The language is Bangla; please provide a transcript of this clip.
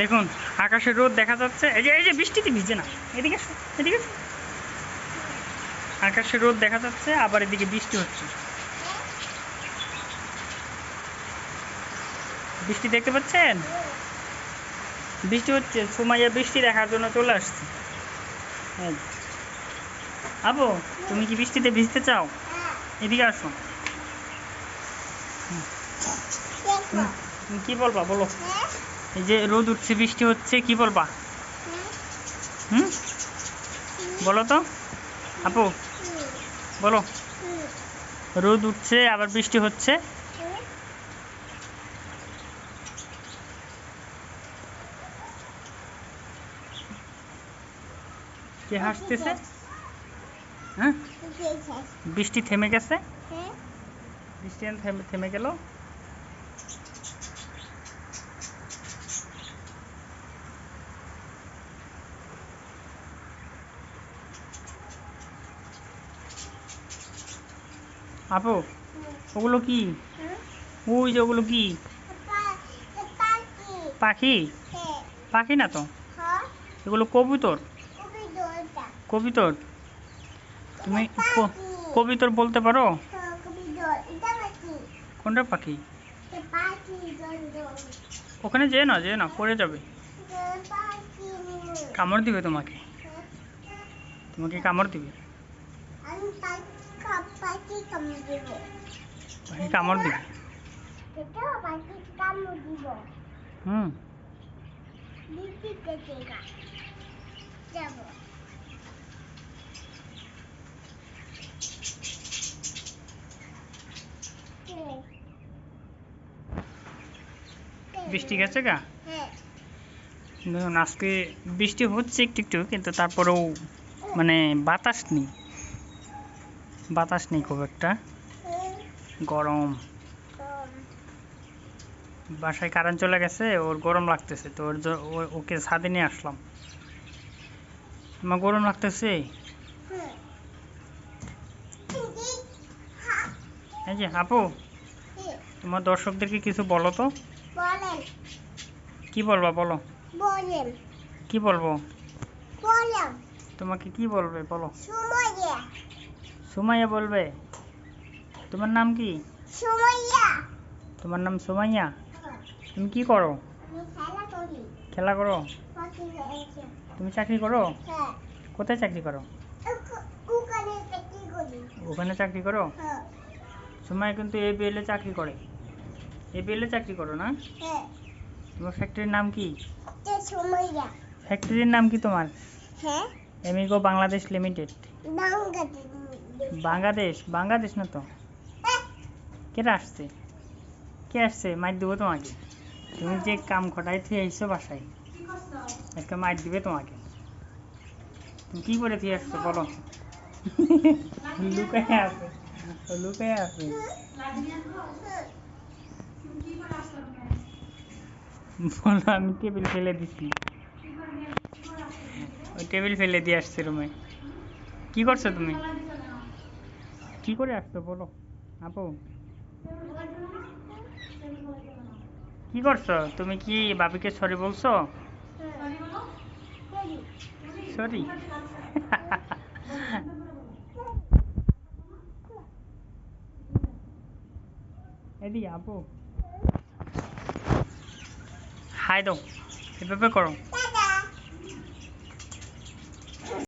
দেখুন, আকাশে রোদ দেখা যাচ্ছে। এই যে এই যে বৃষ্টিতে ভিজে না? এদিকে এদিকে। আকাশে রোদ দেখা যাচ্ছে, আবার এদিকে বৃষ্টি হচ্ছে। বৃষ্টি দেখতে পাচ্ছেন? বৃষ্টি হচ্ছে, সুমাইয়া বৃষ্টি দেখার জন্য চলে আসছে। আবু, তুমি কি বৃষ্টিতে ভিজতে চাও? এদিকে আসো। কি বলবা, বলো। এই যে রোদ উঠছে বৃষ্টি হচ্ছে কি বলবা? হুম? বলো তো। আপু বলো। রোদ উঠছে আবার বৃষ্টি হচ্ছে। কে হাসতেছে? হ্যাঁ? বৃষ্টি থেমে গেছে? বৃষ্টি থেমে থেমে গেল। আপু, ওগুলো কি? ওই যে ওগুলো কি? পাখি? পাখি না তো? এগুলো কবুতর? কবিতর? তুমি কবিতর বলতে পারো? কোনটা পাখি? ওখানে যেয়ে না যেয়ে না পড়ে যাবে। কামড় দিবে তোমাকে। তোমাকে কামড় দিবে। পাখি কামড় দিবে? হুম। বৃষ্টি গেছে গা? দেখুন, আজকে বৃষ্টি হচ্ছে একটু একটু, কিন্তু তারপরেও মানে বাতাস নেই। বাতাস নেই খুব একটা। গরম। বাসায় কারেন্ট চলে গেছে, ওর গরম লাগতেছে, তো ওর ওকে ছাদে নিয়ে আসলাম। আমার গরম লাগতেছে? এই যে, আপু, তোমার দর্শকদেরকে কিছু বলো তো। কি বলবা, বলো। কি বলব? তোমাকে কি বলবে, বলো। সুমাইয়া বলবে। তোমার নাম কি? সুমাইয়া। তোমার নাম সুমাইয়া? তুমি কি করো? খেলা করো। তুমি চাকরি করো? হ্যাঁ। কোথায় চাকরি করো? ওখানে চাকরি করো? হ্যাঁ। সুমাইয়া কিন্তু এই বিএলে চাকরি করে। এই বিএলে চাকরি করো না? হ্যাঁ। তোমার ফ্যাক্টরির নাম কি? সুমাইয়া। ফ্যাক্টরির নাম কি তোমার? হ্যাঁ। এমিগো বাংলাদেশ লিমিটেড বাঙ্গাতে বাংলাদেশ বাংলাদেশ না তো? হ্যাঁ কে আসছে? কে আসছে? মাইর দেবো তোমাকে। তুমি যে কাম খটাই থুয়ে আইসো বাসায় একটা মাইর দিবে তোমাকে। তুমি কি করে থুয়ে আসছো বলো? লুকায় আছে লুকায় আছে। বলো, আমি টেবিল ফেলে দিছি। ওই টেবিল ফেলে দিয়ে আসছে রুমে। কি করছ তুমি? কি করে আসছো বলো? আপু। কি করছ? তুমি কি বাবিকে সরি বলছো? সরি এদি, আপু। হাই দাও। এভাবে করো।